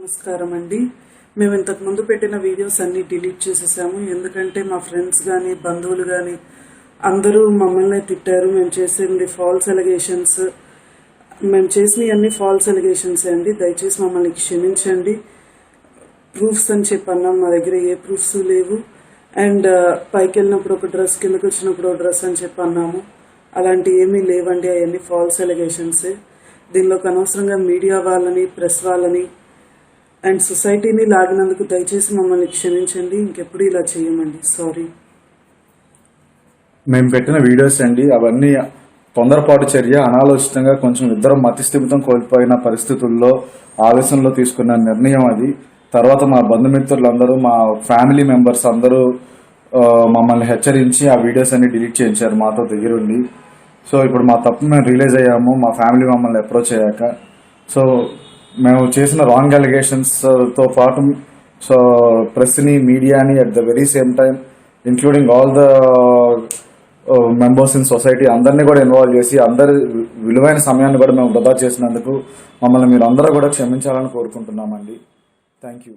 నమస్కారం అండి. మేము ఇంతకు ముందు పెట్టిన వీడియోస్ అన్ని డిలీట్ చేసేసాము. ఎందుకంటే మా ఫ్రెండ్స్ కానీ బంధువులు కానీ అందరూ మమ్మల్ని తిట్టారు. మేము చేసింది ఫాల్స్ ఎలిగేషన్స్ మేము చేసిన అన్ని ఫాల్స్ ఎలిగేషన్స్ అండి. దయచేసి మమ్మల్ని క్షమించండి. ప్రూఫ్స్ అని చెప్పి అన్నాం మా దగ్గర. ఏ ప్రూఫ్స్ లేవు. అండ్ uh, పైకి వెళ్ళినప్పుడు ఒక డ్రెస్ కిందకి వచ్చినప్పుడు ఒక డ్రెస్ అని చెప్పి అన్నాము అలాంటి ఏమీ లేవండి. అవన్నీ ఫాల్స్ ఎలిగేషన్స్ దీనిలోకి అనవసరంగా మీడియా వాళ్ళని ప్రెస్ వాళ్ళని అండ్ సొసైటీని లాగినందుకు దయచేసి మమ్మల్ని క్షమించండి. ఇంకెప్పుడు ఇలా చేయమండి. సారీ మేము పెట్టిన వీడియోస్ అండి అవన్నీ తొందరపాటు చర్య. అనాలోచితంగా కొంచెం ఇద్దరం మతిస్థిమితం కోల్పోయిన పరిస్థితుల్లో ఆవేశంలో తీసుకున్న నిర్ణయం అది. తర్వాత మా బంధుమిత్రులందరూ మా ఫ్యామిలీ మెంబర్స్ అందరూ మమ్మల్ని హెచ్చరించి ఆ వీడియోస్ అన్ని డిలీట్ చేయించారు మాతో దగ్గరుండి. సో ఇప్పుడు మా తప్పు మేము రిలీజ్ అయ్యాము. మా ఫ్యామిలీ మమ్మల్ని అప్రోచ్ అయ్యాక. సో మేము చేసిన రాంగ్ అలిగేషన్స్ uh, తో పాటు సో ప్రెస్ని మీడియాని at the very same time including all the members in society అందరినీ కూడా ఇన్వాల్వ్ చేసి అందరి విలువైన సమయాన్ని కూడా మేము వృధా చేసినందుకు మమ్మల్ని మీరు అందరూ కూడా క్షమించాలని కోరుకుంటున్నామండి. Thank you